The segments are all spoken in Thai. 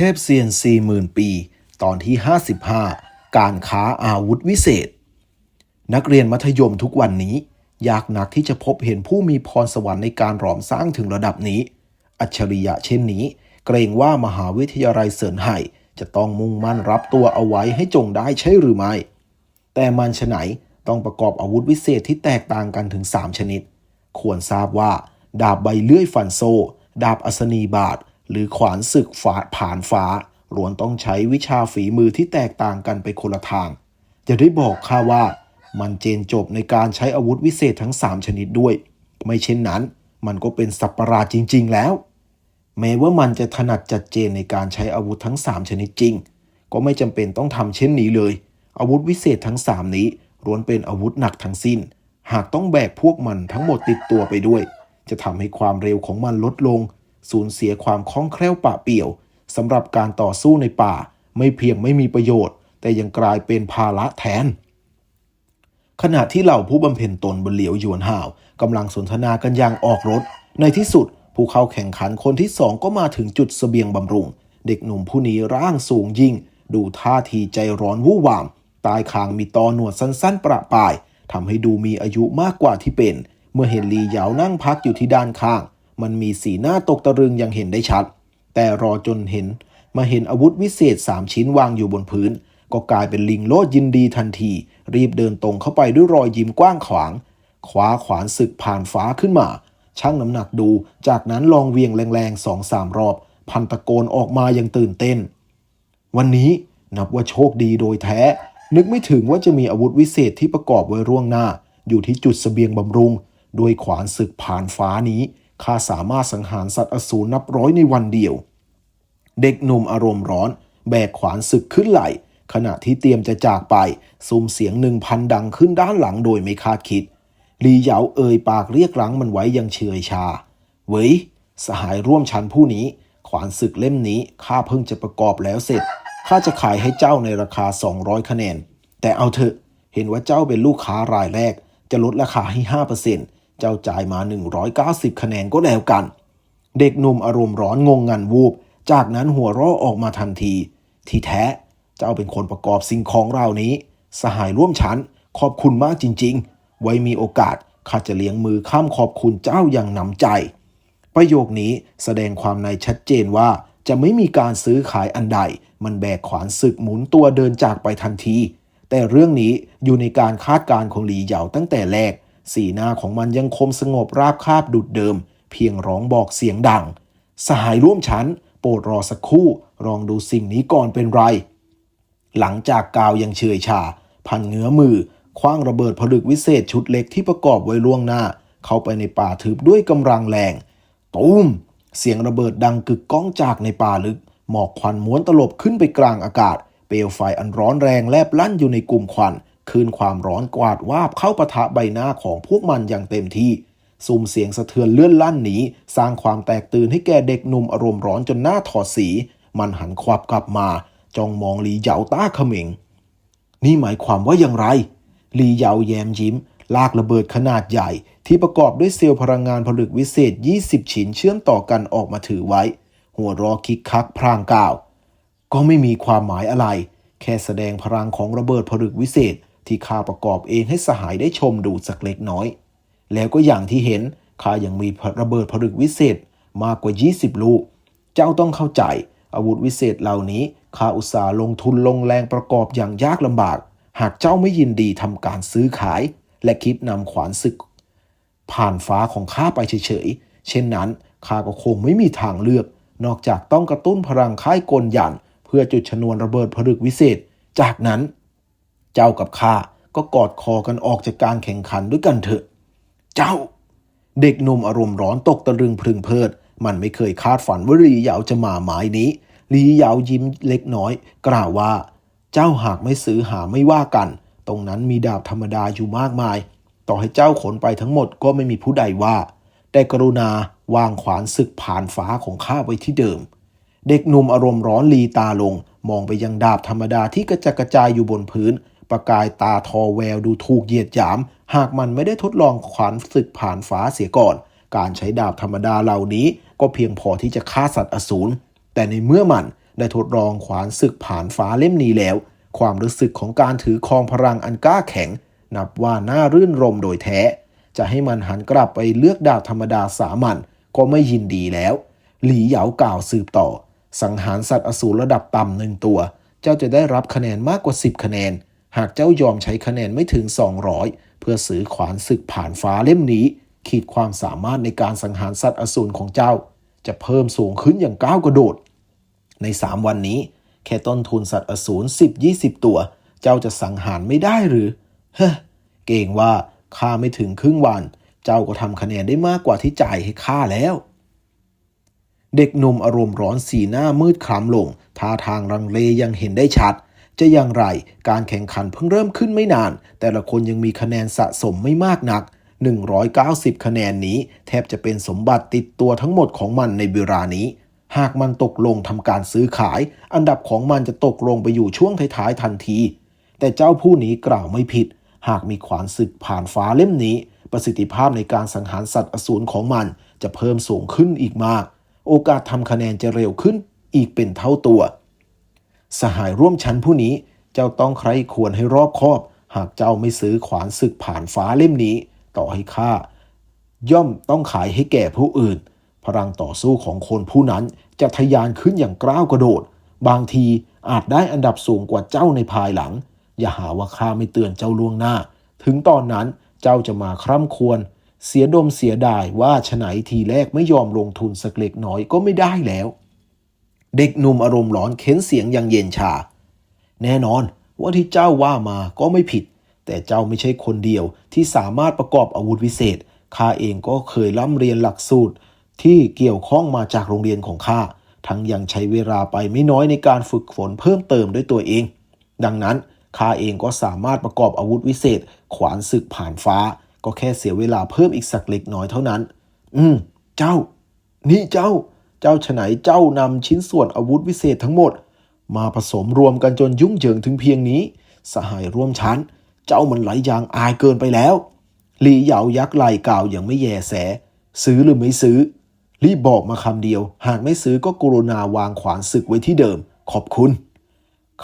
เทพเซียนสี่หมื่นปี ตอนที่ 55 การค้าอาวุธวิเศษ นักเรียนมัธยมทุกวันนี้ ยากนักที่จะพบเห็นผู้มีพรสวรรค์ในการหลอมสร้างถึงระดับนี้ อัจฉริยะเช่นนี้ เกรงว่ามหาวิทยาลัยเสริญไห่ จะต้องมุ่งมั่นรับตัวเอาไว้ให้จงได้ใช่หรือไม่ แต่มันฉะไหนต้องประกอบอาวุธวิเศษที่แตกต่างกันถึง 3 ชนิด ควรทราบว่า ดาบใบเลื่อยฟันโซ ดาบอัศนีบาท หรือขวานศึกฝาผ่านฟ้าล้วนต้องใช้วิชาฝีมือที่แตกต่างกันไปคนละทาง จะได้บอกข้าว่า มันเจนจบในการใช้อาวุธวิเศษทั้ง 3 ชนิดด้วย ไม่เช่นนั้น มันก็เป็นสัปปะราจริง ๆ แล้ว แม้ว่ามันจะถนัดจัดเจนในการใช้อาวุธทั้ง 3 ชนิดจริง ก็ไม่จำเป็นต้องทำเช่นนี้เลย อาวุธวิเศษทั้ง 3 นี้ล้วนเป็นอาวุธหนักทั้งสิ้น หากต้องแบกพวกมันทั้งหมดติดตัวไปด้วย จะทำให้ความเร็วของมันลดลง สูญเสียความคล่องแคล่วปะเปี่ยวสำหรับการต่อสู้ในป่า ไม่เพียงไม่มีประโยชน์ แต่ยังกลายเป็นภาระแทน ขณะที่เหล่าผู้บำเพ็ญตนบนเหลียวหยวนห่าวกำลังสนทนากันอย่างออกรถ ในที่สุดผู้เข้าแข่งขันคนที่สองก็มาถึงจุดเสบียงบำรุง เด็กหนุ่มผู้นี้ร่างสูงยิ่ง ดูท่าทีใจร้อนวู่วามตายคางมีตอหนวดสั้นๆ ประปรายทำให้ดูมีอายุมากกว่าที่เป็น เมื่อเห็นลีเหยานั่งพักอยู่ที่ด้านข้าง มันมีสีหน้าตกตะลึงอย่างเห็นได้ชัด แต่รอจนเห็นมาเห็นอาวุธวิเศษสามชิ้นวางอยู่บนพื้น ก็กลายเป็นลิงโลดยินดีทันที รีบเดินตรงเข้าไปด้วยรอยยิ้มกว้างขวางคว้าขวานศึกผ่านฟ้าขึ้นมาชั่งน้ำหนักดู จากนั้นลองเวียงแรงๆสองสามรอบ พันตะโกนออกมาอย่างตื่นเต้น วันนี้นับว่าโชคดีโดยแท้ นึกไม่ถึงว่าจะมีอาวุธวิเศษที่ประกอบไว้ร่วงหน้า อยู่ที่จุดเสบียงบำรุง ด้วยขวานศึกผ่านฟ้านี้ ข้าสามารถสังหารสัตว์อสูรนับร้อยในวันเดียว เด็กหนุ่มอารมณ์ร้อน แบกขวานศึกขึ้นไหล ขณะที่เตรียมจะจากไปซุมเสียงหนึ่งพันดังขึ้นด้านหลังโดยไม่คาดคิดลีเหยาเอ่ยปากเรียกรั้งมันไว้ยังเฉยชา เว้ย สหายร่วมชั้นผู้นี้ ขวานศึกเล่มนี้ข้าเพิ่งจะประกอบแล้วเสร็จข้าจะขายให้เจ้าในราคา 200 คะแนน แต่เอาเถอะ เห็นว่าเจ้าเป็นลูกค้ารายแรก จะลดราคาให้ 5%เจ้าจ่ายมา 190 คะแนนก็แล้วกัน เด็กหนุ่มอารมณ์ร้อนงงงันวูบ จากนั้นหัวเราะออกมาทันที ที่แท้เจ้าเป็นคนประกอบสิ่งของเรานี้ สหายร่วมชั้น ขอบคุณมากจริง ๆ ไว้มีโอกาสข้าจะเลี้ยงมือข้ามขอบคุณเจ้าอย่างหนำใจ ประโยคนี้แสดงความในชัดเจนว่าจะไม่มีการซื้อขายอันใด มันแบกขวานศึกหมุนตัวเดินจากไปทันที แต่เรื่องนี้อยู่ในการคาดการณ์ของหลีเหยาตั้งแต่แรก สีหน้าของมันยังคมสงบราบคาบดุดเดิม เพียงร้องบอกเสียงดัง สหายร่วมชั้น โปรดรอสักครู่ ลองดูสิ่งนี้ก่อนเป็นไร หลังจากกาวยังเฉยชา พันเงื้อมือคว้างระเบิดผลึกวิเศษชุดเล็กที่ประกอบไว้ล่วงหน้า เข้าไปในป่าทึบด้วยกำลังแรง ตูม เสียงระเบิดดังกึกก้องจากในป่าลึก หมอกควันม้วนตลบขึ้นไปกลางอากาศ เปลวไฟอันร้อนแรงแลบลั่นอยู่ในกลุ่มควัน คืนความร้อนกวาดวาบเข้าปะทะใบหน้าของพวกมันอย่างเต็มที่ซุ่มเสียงสะเทือนเลื่อนลั่นหนีสร้างความแตกตื่นให้แก่เด็กหนุ่มอารมณ์ร้อนจนหน้าถอดสี มันหันขวับกลับมา จ้องมองหลีเหยาต้าเขม็ง นี่หมายความว่าอย่างไรลีเหยาแย้มยิ้ม ลากระเบิดขนาดใหญ่ ที่ประกอบด้วยเซลล์พลังงานผลึกวิเศษ 20 ชิ้นเชื่อมต่อกันออกมาถือไว้ หัวรอคิกคักพรางกล่าว ก็ไม่มีความหมายอะไร แค่แสดงพลังของระเบิดผลึกวิเศษ ที่ข้าประกอบเองให้สหายได้ชมดูสักเล็กน้อย แล้วก็อย่างที่เห็นข้ายังมีระเบิดผลึกวิเศษมากกว่า 20 ลูก เจ้าต้องเข้าใจ อาวุธวิเศษเหล่านี้ข้าอุตส่าห์ลงทุนลงแรงประกอบอย่างยากลำบาก หากเจ้าไม่ยินดีทำการซื้อขาย และคิดนำขวานศึก ผ่านฟ้าของข้าไปเฉยๆ เช่นนั้นข้าก็คงไม่มีทางเลือก นอกจากต้องกระตุ้นพลังค่ายกลหยันเพื่อจุดชนวนระเบิดผลึกวิเศษ จากนั้น เจ้ากับข้าก็กอดคอกันออกจากการแข่งขันด้วยกันเถอะ เจ้า เด็กหนุ่มอารมณ์ร้อนตกตะลึงพรึงเพลิด มันไม่เคยคาดฝันว่าลีเหยาจะมาหมายนี้ลีเหยายิ้มเล็กน้อย กล่าวว่า เจ้าหากไม่ซื้อหาไม่ว่ากัน ตรงนั้นมีดาบธรรมดาอยู่มากมาย ต่อให้เจ้าขนไปทั้งหมดก็ไม่มีผู้ใดว่า แต่กรุณาวางขวานศึกผ่านฟ้าของข้าไว้ที่เดิม เด็กหนุ่มอารมณ์ร้อนลีตาลงมองไปยังดาบธรรมดาที่กระจัดกระจายอยู่บนพื้น ประกายตาทอแววดูถูกเหยียดหยาม หากมันไม่ได้ทดลองขวานศึกผ่านฟ้าเสียก่อน การใช้ดาบธรรมดาเหล่านี้ก็เพียงพอที่จะฆ่าสัตว์อสูรแต่ในเมื่อมันได้ทดลองขวานศึกผ่านฟ้าเล่มนี้แล้ว ความรู้สึกของการถือครองพลังอันกล้าแข็ง นับว่าน่ารื่นรมโดยแท้ จะให้มันหันกลับไปเลือกดาบธรรมดาสามัญก็ไม่ยินดีแล้ว หลีเหยากล่าวสืบต่อ สังหารสัตว์อสูรระดับต่ำหนึ่งตัว เจ้าจะได้รับคะแนนมากกว่า 10 คะแนน หากเจ้ายอมใช้คะแนนไม่ถึง 200 เพื่อซื้อขวานศึกผ่านฟ้าเล่มนี้ ขีดความสามารถในการสังหารสัตว์อสูรของเจ้า จะเพิ่มสูงขึ้นอย่างก้าวกระโดด ใน 3 วันนี้ แค่ต้นทุนสัตว์อสูร10-20 ตัว เจ้าจะสังหารไม่ได้หรือเฮ้เก่งว่าข้าไม่ถึงครึ่งวัน เจ้าก็ทำคะแนนได้มากกว่าที่จ่ายให้ข้าแล้ว เด็กหนุ่มอารมณ์ร้อนสีหน้ามืดคล้ำลงท่าทางรังเลยังเห็นได้ชัด จะอย่างไร การแข่งขันเพิ่งเริ่มขึ้นไม่นาน แต่ละคนยังมีคะแนนสะสมไม่มากนัก 190 คะแนนนี้ แทบจะเป็นสมบัติติดตัวทั้งหมดของมันในเวลานี้ หากมันตกลงทำการซื้อขาย อันดับของมันจะตกลงไปอยู่ช่วงท้ายๆทันที แต่เจ้าผู้นี้กล่าวไม่ผิด หากมีขวานศึกผ่านฟ้าเล่มนี้ ประสิทธิภาพในการสังหารสัตว์อสูรของมันจะเพิ่มสูงขึ้นอีกมาก โอกาสทำคะแนนจะเร็วขึ้นอีกเป็นเท่าตัว สหายร่วมชั้นผู้นี้เจ้าต้องใครควรให้รอบคอบ หากเจ้าไม่ซื้อขวานศึกผ่านฟ้าเล่มนี้ ต่อให้ข้าย่อมต้องขายให้แก่ผู้อื่น พลังต่อสู้ของคนผู้นั้นจะทะยานขึ้นอย่างกล้าวกระโดด บางทีอาจได้อันดับสูงกว่าเจ้าในภายหลัง อย่าหาว่าข้าไม่เตือนเจ้าล่วงหน้า ถึงตอนนั้นเจ้าจะมาคร่ำควรเสียดมเสียดายว่าฉไหนทีแรกไม่ยอมลงทุนสักเล็กน้อยก็ไม่ได้แล้ว เด็กหนุ่มอารมณ์ร้อนเค้นเสียงอย่างเย็นชา แน่นอนว่าที่เจ้าว่ามาก็ไม่ผิด แต่เจ้าไม่ใช่คนเดียวที่สามารถประกอบอาวุธวิเศษข้าเองก็เคยร่ำเรียนหลักสูตร ที่เกี่ยวข้องมาจากโรงเรียนของข้าทั้งยังใช้เวลาไปไม่น้อยในการฝึกฝนเพิ่มเติมด้วยตัวเอง ดังนั้นข้าเองก็สามารถประกอบอาวุธวิเศษ ขวานศึกผ่านฟ้า ก็แค่เสียเวลาเพิ่มอีกสักเล็กน้อยเท่านั้น อืม เจ้า นี่เจ้า เจ้าฉไหนเจ้านำชิ้นส่วนอาวุธวิเศษทั้งหมด มาผสมรวมกันจนยุ่งเหยิงถึงเพียงนี้ สหายร่วมชั้น เจ้ามันไหลยางอายเกินไปแล้ว หลี่เหยายักษ์ไหลกล่าวอย่างไม่แยแส ซื้อหรือไม่ซื้อ รีบบอกมาคำเดียว หากไม่ซื้อก็กรุณาวางขวานศึกไว้ที่เดิม ขอบคุณ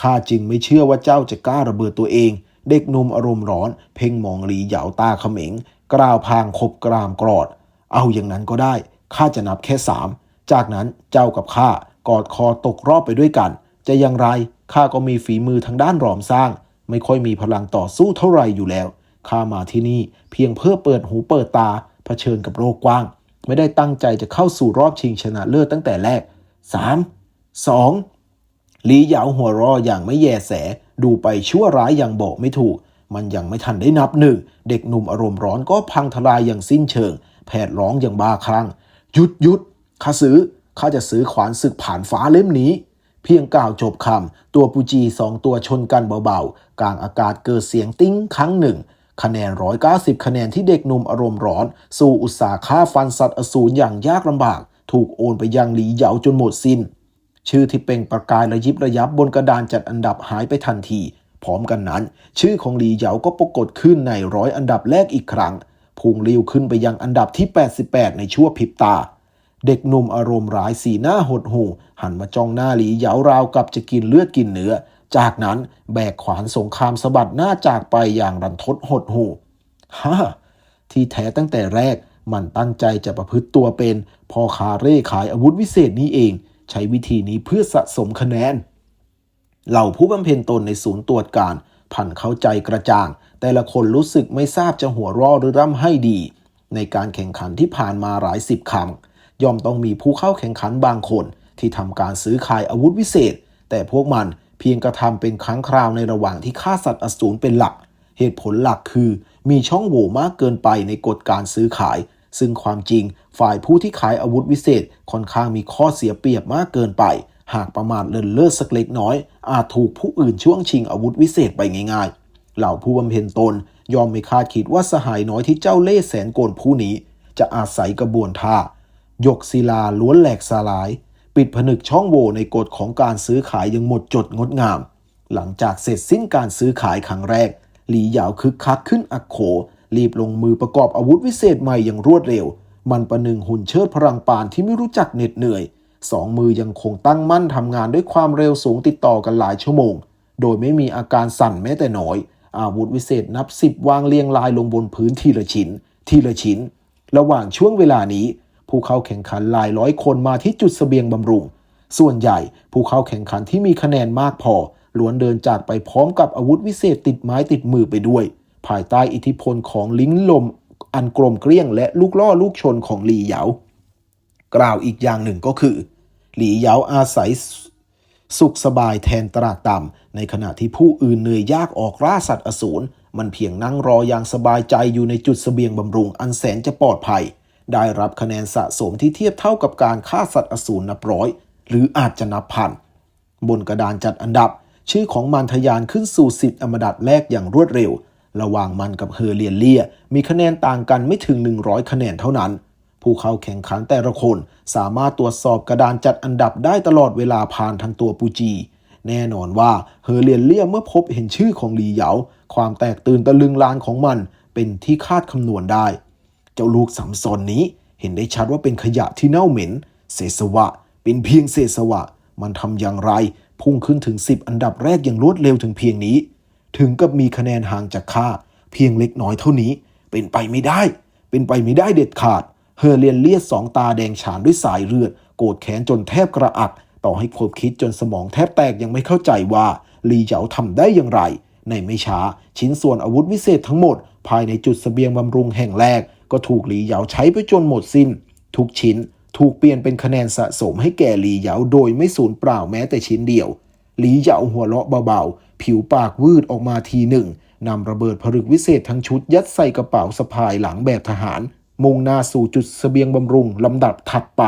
ข้าจึงไม่เชื่อว่าเจ้าจะกล้าระเบิดตัวเอง เด็กหนุ่มอารมณ์ร้อน เพ่งมองหลีเหยาตาเขม็งกล่าวพางคบกรามกรอด เอาอย่างนั้นก็ได้ข้าจะนับแค่สาม จากนั้นเจ้ากับข้ากอดคอตกรอบไปด้วยกัน จะอย่างไรข้าก็มีฝีมือทางด้านรอมสร้าง ไม่ค่อยมีพลังต่อสู้เท่าไหร่อยู่แล้วข้ามาที่นี่เพียงเพื่อเปิดหูเปิดตาเผชิญกับโลกกว้าง ไม่ได้ตั้งใจจะเข้าสู่รอบชิงชนะเลิศตั้งแต่แรก 3 2 ลีเหยาหัวรออย่างไม่แยแส ดูไปชั่วร้ายอย่างบอกไม่ถูก มันยังไม่ทันได้นับหนึ่ง เด็กหนุ่มอารมณ์ร้อนก็พังทลายอย่างสิ้นเชิง แผดร้องอย่างบ้าคลั่งหยุดหยุด ข้าซื้อข้าจะซื้อขวานศึกผ่านฟ้าเล่มนี้ เพียงกล่าวจบคำตัวปูจีสองตัวชนกันเบาๆ กลางอากาศเกิดเสียงติ้งครั้งหนึ่ง คะแนน 190 คะแนนที่เด็กหนุ่มอารมณ์ร้อน สู้อุตสาห์ฆ่าฟันสัตว์อสูรอย่างยากลำบาก ถูกโอนไปยังหลีเหยาจนหมดสิ้น ชื่อที่เปล่งประกายระยิบระยับบนกระดานจัดอันดับหายไปทันที พร้อมกันนั้น ชื่อของหลีเหยาก็ปรากฏขึ้นในร้อยอันดับแรกอีกครั้งพุ่งเริ้วขึ้นไปยังอันดับที่ 88 ในชั่วพริบตา เด็กหนุ่มอารมณ์ร้ายสีหน้าหดหู่ หันมาจ้องหน้าหลีเหยาราวกับจะกินเลือดกินเนื้อ จากนั้นแบกขวานสงครามสะบัดหน้าจากไปอย่างรันทดหดหู่ฮ่าที่แท้ตั้งแต่แรกมันตั้งใจจะประพฤติตัวเป็นพ่อค้าเร่ขายอาวุธวิเศษนี้เอง ใช้วิธีนี้เพื่อสะสมคะแนน เหล่าผู้บำเพ็ญตนในศูนย์ตรวจการพันเข้าใจกระจ่าง แต่ละคนรู้สึกไม่ทราบจะหัวเรอหรือร่ำให้ดี ในการแข่งขันที่ผ่านมาหลายสิบครั้ง ย่อมต้องมีผู้เข้าแข่งขันบางคน ที่ทำการซื้อขายอาวุธวิเศษ แต่พวกมันเพียงกระทำเป็นครั้งคราวในระหว่างที่ฆ่าสัตว์อสูรเป็นหลัก เหตุผลหลักคือ มีช่องโหว่มากเกินไปในกฎการซื้อขาย ซึ่งความจริง ฝ่ายผู้ที่ขายอาวุธวิเศษค่อนข้างมีข้อเสียเปรียบมากเกินไป หากประมาทเลินเล่อสักเล็กน้อย อาจถูกผู้อื่นช่วงชิงอาวุธวิเศษไปง่าย ๆ เหล่าผู้บำเพ็ญตนยอมไม่คาดคิดว่าสหายน้อยที่เจ้าเล่ห์แสนโกลผู้นี้ จะอาศัยกระบวนท่า ยกศิลาล้วนแหลกสลาย ปิดผนึกช่องโหว่ในกฎของการซื้อขายยังหมดจดงดงาม หลังจากเสร็จสิ้นการซื้อขายครั้งแรก หลีหยาคึกคักขึ้นอักโข รีบลงมือประกอบอาวุธวิเศษใหม่อย่างรวดเร็ว มันประหนึ่งหุ่นเชิดพลังปานที่ไม่รู้จักเหน็ดเหนื่อย สองมือยังคงตั้งมั่นทำงานด้วยความเร็วสูงติดต่อกันหลายชั่วโมง โดยไม่มีอาการสั่นแม้แต่น้อย อาวุธวิเศษนับสิบวางเรียงรายลงบนพื้นทีละชิ้น ทีละชิ้น ระหว่างช่วงเวลานี้ ผู้เข้าแข่งขันหลายร้อยคนมาที่จุดเสบียงบำรุง ส่วนใหญ่ผู้เข้าแข่งขันที่มีคะแนนมากพอล้วนเดินจากไปพร้อมกับอาวุธวิเศษติดไม้ติดมือไปด้วย ภายใต้อิทธิพลของลิ้นลม อันกลมเกลี้ยงและลูกล่อลูกชนของหลีเหยากล่าวอีกอย่างหนึ่งก็คือ หลีเหยาอาศัยสุขสบายแทนตรากต่ำในขณะที่ผู้อื่นเหนื่อยยากออกล่าสัตว์อสูรมันเพียงนั่งรออย่างสบายใจอยู่ในจุดเสบียงบำรุงอันแสนจะปลอดภัย ได้รับคะแนนสะสมที่เทียบเท่ากับการฆ่าสัตว์อสูรนับร้อย หรืออาจจะนับพัน บนกระดานจัดอันดับ ชื่อของมันทะยานขึ้นสู่สิทธิ์อมดัตแรกอย่างรวดเร็ว ระหว่างมันกับเฮอเลียนเลีย มีคะแนนต่างกันไม่ถึง 100 คะแนนเท่านั้น ผู้เข้าแข่งขันแต่ละคนสามารถตรวจสอบกระดานจัดอันดับได้ตลอดเวลาผ่านทางตัวปูจี แน่นอนว่าเฮอเลียนเลียเมื่อพบเห็นชื่อของลีเหยา ความแตกตื่นตะลึงลานของมันเป็นที่คาดคำนวณได้ เจ้าลูกสัมซอนนี้เห็นได้ชัดว่าเป็นขยะที่เน่าเหม็น เศษสวะ เป็นเพียงเศษสวะ มันทำอย่างไร พุ่งขึ้นถึง 10 อันดับแรกอย่างรวดเร็วถึงเพียงนี้ ถึงกับมีคะแนนห่างจากข้าเพียงเล็กน้อยเท่านี้ เป็นไปไม่ได้ เป็นไปไม่ได้เด็ดขาด เฮอร์เลียนเลียดสองตาแดงฉานด้วยสายเลือด โกรธแค้นจนแทบกระอัก ต่อให้คบคิดจนสมองแทบแตกยังไม่เข้าใจว่าลีเหยาทำได้อย่างไรในไม่ช้า ชิ้นส่วนอาวุธวิเศษทั้งหมด ภายในจุดเสบียงบำรุงแห่งแรก ก็ถูกหลีเหยาใช้ไปจนหมดสิ้น ทุกชิ้นถูกเปลี่ยนเป็นคะแนนสะสมให้แก่หลีเหยาโดยไม่สูญเปล่าแม้แต่ชิ้นเดียว หลีเหยาหัวเราะเบาๆ ผิวปากวืดออกมาทีหนึ่งนำระเบิดผลึกวิเศษทั้งชุดยัดใส่กระเป๋าสะพายหลังแบบทหาร มุ่งหน้าสู่จุดเสบียงบำรุงลำดับถัดไป